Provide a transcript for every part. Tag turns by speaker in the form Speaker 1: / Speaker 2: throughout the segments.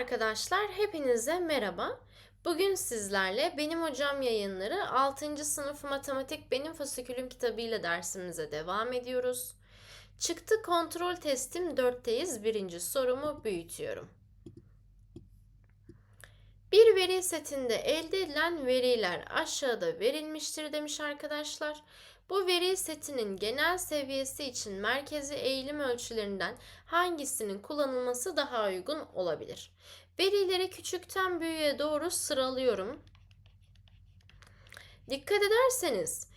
Speaker 1: arkadaşlar, hepinize merhaba. Bugün sizlerle Benim Hocam yayınları 6. sınıf matematik benim fasikülüm kitabıyla dersimize devam ediyoruz. Çıktı kontrol testim 4'teyiz. Birinci sorumu büyütüyorum. Bir veri setinde elde edilen veriler aşağıda verilmiştir demiş arkadaşlar. Bu veri setinin genel seviyesi için merkezi eğilim ölçülerinden hangisinin kullanılması daha uygun olabilir? Verileri küçükten büyüğe doğru sıralıyorum. Dikkat ederseniz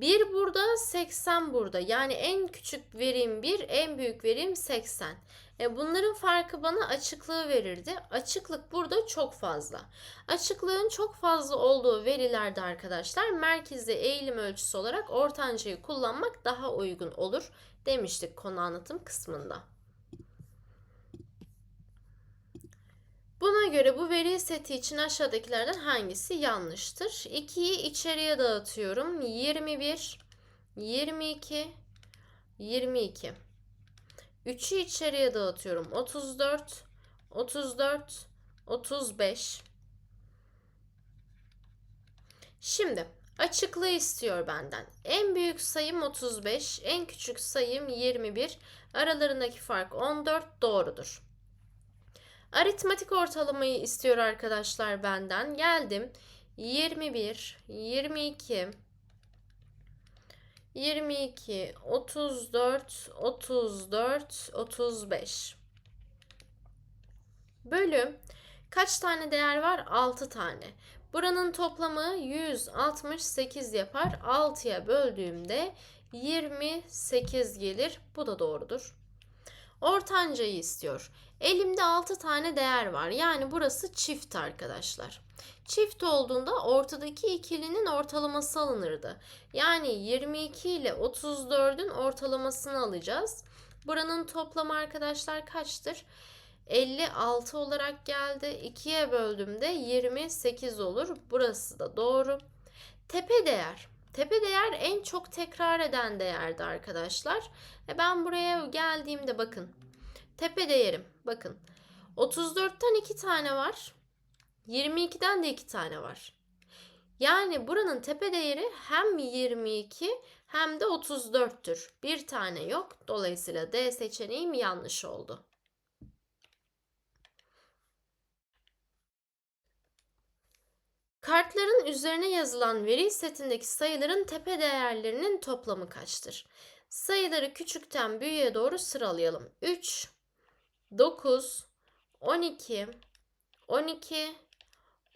Speaker 1: 1 burada 80 burada. Yani en küçük verim 1, en büyük verim 80. E bunların farkı bana açıklığı verirdi. Açıklık burada çok fazla. Açıklığın çok fazla olduğu verilerde arkadaşlar merkezi eğilim ölçüsü olarak ortancayı kullanmak daha uygun olur demiştik konu anlatım kısmında. Buna göre bu veri seti için aşağıdakilerden hangisi yanlıştır? 2'yi içeriye dağıtıyorum. 21, 22, 22. 3'ü içeriye dağıtıyorum. 34, 34, 35. Şimdi açıklığı istiyor benden. En büyük sayım 35, en küçük sayım 21. Aralarındaki fark 14 doğrudur. Aritmatik ortalamayı istiyor arkadaşlar benden. Geldim. 21, 22, 22, 34, 34, 35. Bölüm kaç tane değer var? 6 tane. Buranın toplamı 168 yapar. 6'ya böldüğümde 28 gelir. Bu da doğrudur. Ortancayı istiyor. Elimde 6 tane değer var. Yani burası çift arkadaşlar. Çift olduğunda ortadaki ikilinin ortalaması alınırdı. Yani 22 ile 34'ün ortalamasını alacağız. Buranın toplamı arkadaşlar kaçtır? 56 olarak geldi. 2'ye böldüğümde 28 olur. Burası da doğru. Tepe değer. Tepe değer en çok tekrar eden değerdi arkadaşlar. E ben buraya geldiğimde bakın. Tepe değerim bakın. 34'ten 2 tane var. 22'den de 2 tane var. Yani buranın tepe değeri hem 22 hem de 34'tür. Bir tane yok. Dolayısıyla D seçeneğim yanlış oldu. Kartların üzerine yazılan veri setindeki sayıların tepe değerlerinin toplamı kaçtır? Sayıları küçükten büyüğe doğru sıralayalım. 3, 9, 12, 12,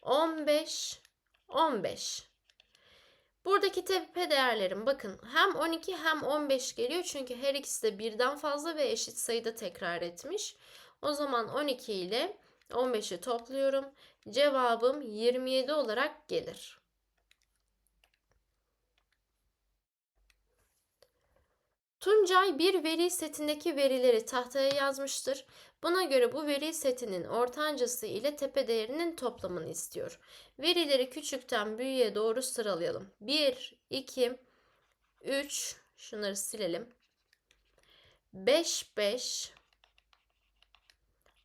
Speaker 1: 15, 15. Buradaki tepe değerlerim bakın hem 12 hem 15 geliyor çünkü her ikisi de birden fazla ve eşit sayıda tekrar etmiş. O zaman 12 ile 15'i topluyorum. Cevabım 27 olarak gelir. Tuncay bir veri setindeki verileri tahtaya yazmıştır. Buna göre bu veri setinin ortancası ile tepe değerinin toplamını istiyor. Verileri küçükten büyüğe doğru sıralayalım. 1, 2, 3, şunları silelim. 5, 5,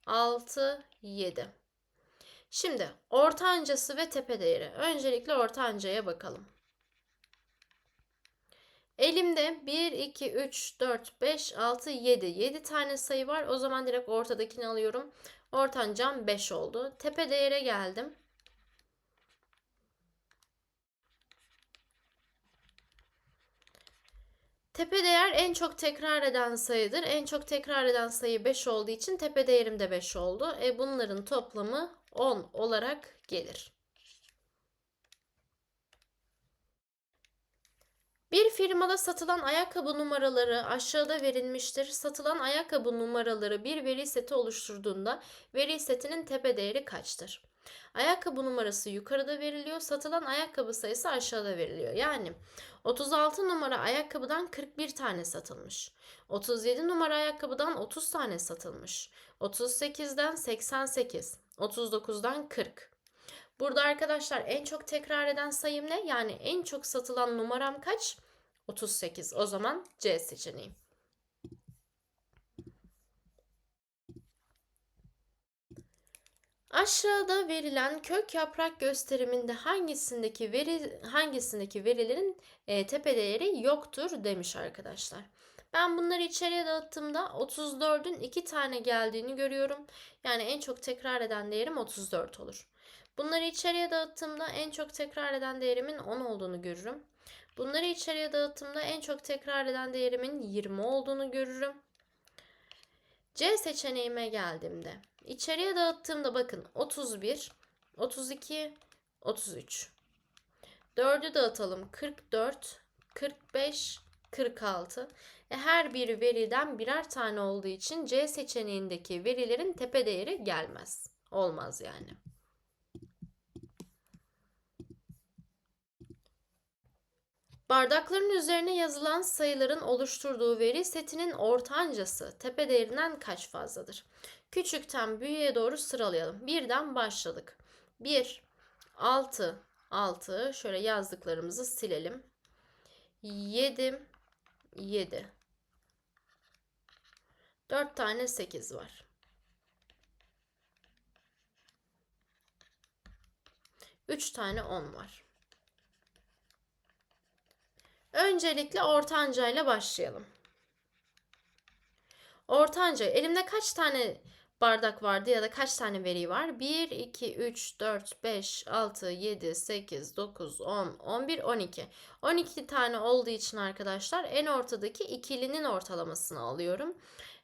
Speaker 1: 6, 7. Şimdi ortancası ve tepe değeri. Öncelikle ortancaya bakalım. Elimde 1, 2, 3, 4, 5, 6, 7. 7 tane sayı var. O zaman direkt ortadakini alıyorum. Ortancam 5 oldu. Tepe değere geldim. Tepe değer en çok tekrar eden sayıdır. En çok tekrar eden sayı 5 olduğu için tepe değerim de 5 oldu. E bunların toplamı 10 olarak gelir. Bir firmada satılan ayakkabı numaraları aşağıda verilmiştir. Satılan ayakkabı numaraları bir veri seti oluşturduğunda veri setinin tepe değeri kaçtır? Ayakkabı numarası yukarıda veriliyor. Satılan ayakkabı sayısı aşağıda veriliyor. Yani 36 numara ayakkabıdan 41 tane satılmış. 37 numara ayakkabıdan 30 tane satılmış. 38'den 88. 39'dan 40. Burada arkadaşlar en çok tekrar eden sayım ne? Yani en çok satılan numaram kaç? 38. O zaman C seçeneği. Aşağıda verilen kök yaprak gösteriminde hangisindeki veri hangisindeki verilerin e, tepe değeri yoktur demiş arkadaşlar. Ben bunları içeriye dağıttığımda 34'ün 2 tane geldiğini görüyorum. Yani en çok tekrar eden değerim 34 olur. Bunları içeriye dağıttığımda en çok tekrar eden değerimin 10 olduğunu görürüm. Bunları içeriye dağıttığımda en çok tekrar eden değerimin 20 olduğunu görürüm. C seçeneğime geldiğimde içeriye dağıttığımda bakın 31, 32, 33. 4'ü dağıtalım 44, 45, 46. E her bir veriden birer tane olduğu için C seçeneğindeki verilerin tepe değeri gelmez. Olmaz yani. Bardakların üzerine yazılan sayıların oluşturduğu veri setinin ortancası tepe değerinden kaç fazladır? Küçükten büyüğe doğru sıralayalım. Birden başladık. 1, 6, 6. Şöyle yazdıklarımızı silelim. 7, 7. 4 tane 8 var. Üç tane 10 var. Öncelikle ortanca ile başlayalım. Ortanca elimde kaç tane bardak vardı ya da kaç tane veri var? 1, 2, 3, 4, 5, 6, 7, 8, 9, 10, 11, 12. 12 tane olduğu için arkadaşlar en ortadaki ikilinin ortalamasını alıyorum.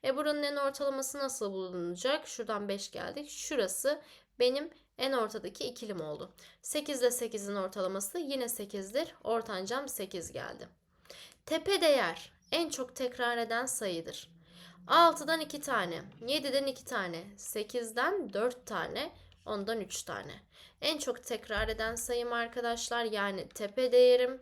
Speaker 1: E buranın en ortalaması nasıl bulunacak? Şuradan 5 geldik. Şurası benim en ortadaki ikilim oldu. 8 ile 8'in ortalaması yine 8'dir. Ortancam 8 geldi. Tepe değer en çok tekrar eden sayıdır. 6'dan 2 tane, 7'den 2 tane, 8'den 4 tane, 10'dan 3 tane. En çok tekrar eden sayım arkadaşlar yani tepe değerim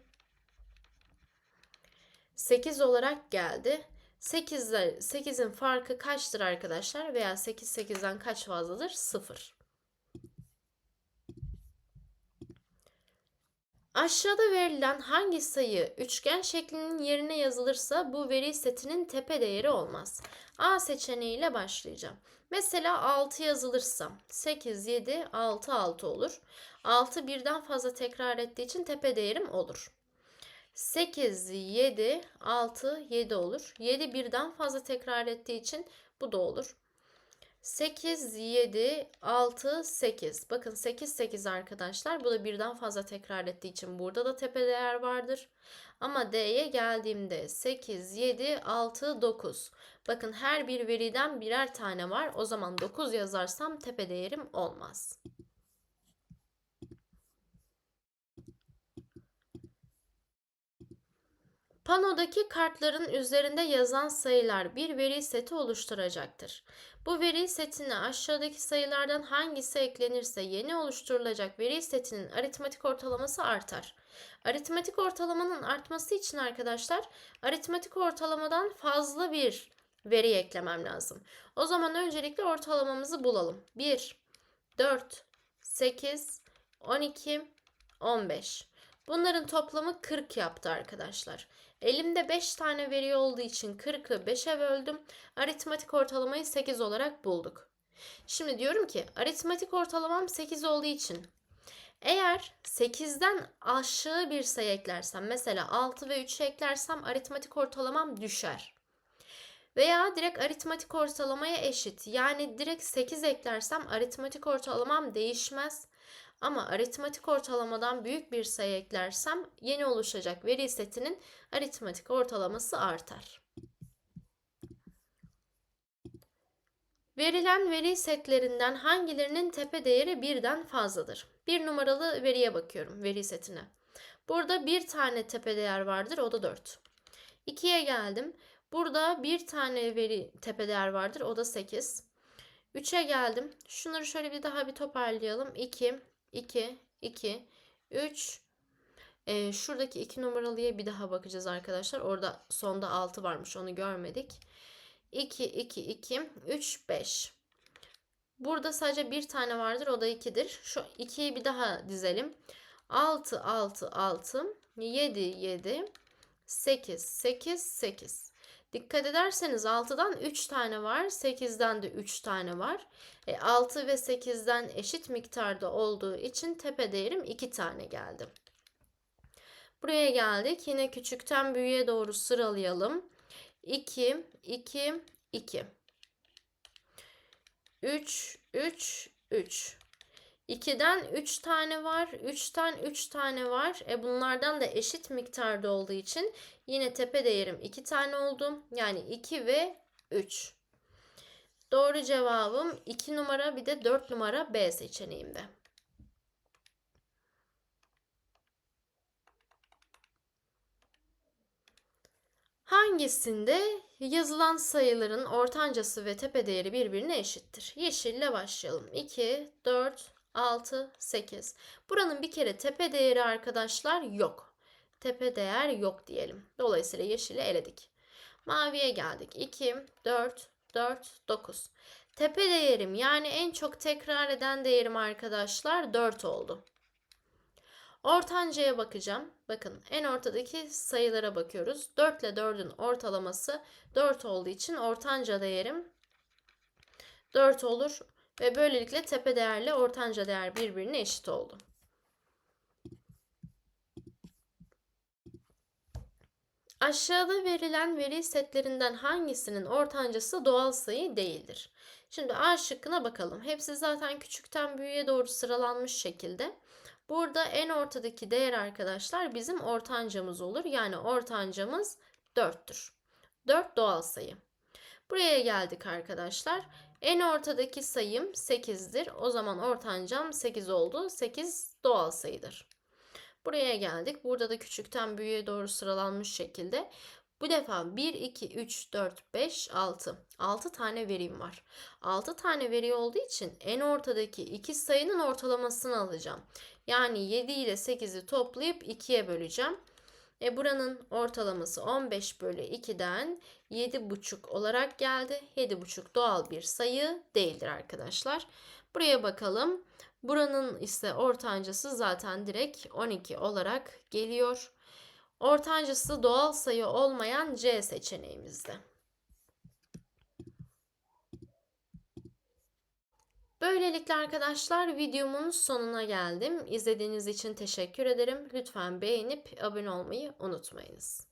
Speaker 1: 8 olarak geldi. 8 ile 8'in farkı kaçtır arkadaşlar? Veya 8 8'den kaç fazladır? 0. Aşağıda verilen hangi sayı üçgen şeklinin yerine yazılırsa bu veri setinin tepe değeri olmaz. A seçeneğiyle başlayacağım. Mesela 6 yazılırsa 8, 7, 6, 6 olur. 6 birden fazla tekrar ettiği için tepe değerim olur. 8, 7, 6, 7 olur. 7 birden fazla tekrar ettiği için bu da olur. 8, 7, 6, 8. Bakın 8, 8 arkadaşlar. Bu da birden fazla tekrar ettiği için burada da tepe değer vardır. Ama D'ye geldiğimde 8, 7, 6, 9. Bakın her bir veriden birer tane var. O zaman 9 yazarsam tepe değerim olmaz. Panodaki kartların üzerinde yazan sayılar bir veri seti oluşturacaktır. Bu veri setine aşağıdaki sayılardan hangisi eklenirse yeni oluşturulacak veri setinin aritmatik ortalaması artar. Aritmatik ortalamanın artması için arkadaşlar aritmatik ortalamadan fazla bir veri eklemem lazım. O zaman öncelikle ortalamamızı bulalım. 1, 4, 8, 12, 15. Bunların toplamı 40 yaptı arkadaşlar. Elimde 5 tane veri olduğu için 40'ı 5'e böldüm. Aritmatik ortalamayı 8 olarak bulduk. Şimdi diyorum ki aritmatik ortalamam 8 olduğu için eğer 8'den aşağı bir sayı eklersem mesela 6 ve 3 eklersem aritmatik ortalamam düşer. Veya direkt aritmatik ortalamaya eşit. Yani direkt 8 eklersem aritmatik ortalamam değişmez. Ama aritmatik ortalamadan büyük bir sayı eklersem yeni oluşacak veri setinin aritmatik ortalaması artar. Verilen veri setlerinden hangilerinin tepe değeri birden fazladır? Bir numaralı veriye bakıyorum, veri setine. Burada bir tane tepe değer vardır, o da 4. 2'ye geldim. Burada bir tane veri tepe değer vardır, o da 8. 3'e geldim. Şunları şöyle bir daha bir toparlayalım. 2, 2, 2, 3. Ee, şuradaki 2 numaralıya bir daha bakacağız arkadaşlar. Orada sonda 6 varmış onu görmedik. 2, 2, 2, 3, 5. Burada sadece bir tane vardır o da 2'dir. Şu 2'yi bir daha dizelim. 6, 6, 6, 7, 7, 8, 8, 8. Dikkat ederseniz 6'dan 3 tane var, 8'den de 3 tane var. E, 6 ve 8'den eşit miktarda olduğu için tepe değerim 2 tane geldi. Buraya geldik. Yine küçükten büyüğe doğru sıralayalım. 2, 2, 2. 3, 3, 3. 2'den 3 tane var. 3'ten 3 tane var. E bunlardan da eşit miktarda olduğu için yine tepe değerim 2 tane oldu. Yani 2 ve 3. Doğru cevabım 2 numara bir de 4 numara B seçeneğimde. Hangisinde yazılan sayıların ortancası ve tepe değeri birbirine eşittir? Yeşille başlayalım. 2, 4, 6, 8. Buranın bir kere tepe değeri arkadaşlar yok. Tepe değer yok diyelim. Dolayısıyla yeşili eledik. Maviye geldik. 2, 4, 4, 9. Tepe değerim yani en çok tekrar eden değerim arkadaşlar 4 oldu. Ortancaya bakacağım. Bakın en ortadaki sayılara bakıyoruz. 4 ile 4'ün ortalaması 4 olduğu için ortanca değerim 4 olur. Ve böylelikle tepe değerle ortanca değer birbirine eşit oldu. Aşağıda verilen veri setlerinden hangisinin ortancası doğal sayı değildir? Şimdi A şıkkına bakalım. Hepsi zaten küçükten büyüğe doğru sıralanmış şekilde. Burada en ortadaki değer arkadaşlar bizim ortancamız olur. Yani ortancamız 4'tür. 4 doğal sayı. Buraya geldik arkadaşlar. En ortadaki sayım 8'dir. O zaman ortancam 8 oldu. 8 doğal sayıdır. Buraya geldik. Burada da küçükten büyüğe doğru sıralanmış şekilde. Bu defa 1, 2, 3, 4, 5, 6. 6 tane verim var. 6 tane veri olduğu için en ortadaki iki sayının ortalamasını alacağım. Yani 7 ile 8'i toplayıp 2'ye böleceğim. E buranın ortalaması 15 bölü 2'den 7,5 olarak geldi. 7,5 doğal bir sayı değildir arkadaşlar. Buraya bakalım. Buranın ise ortancası zaten direkt 12 olarak geliyor. Ortancası doğal sayı olmayan C seçeneğimizde. Böylelikle arkadaşlar videomun sonuna geldim. İzlediğiniz için teşekkür ederim. Lütfen beğenip abone olmayı unutmayınız.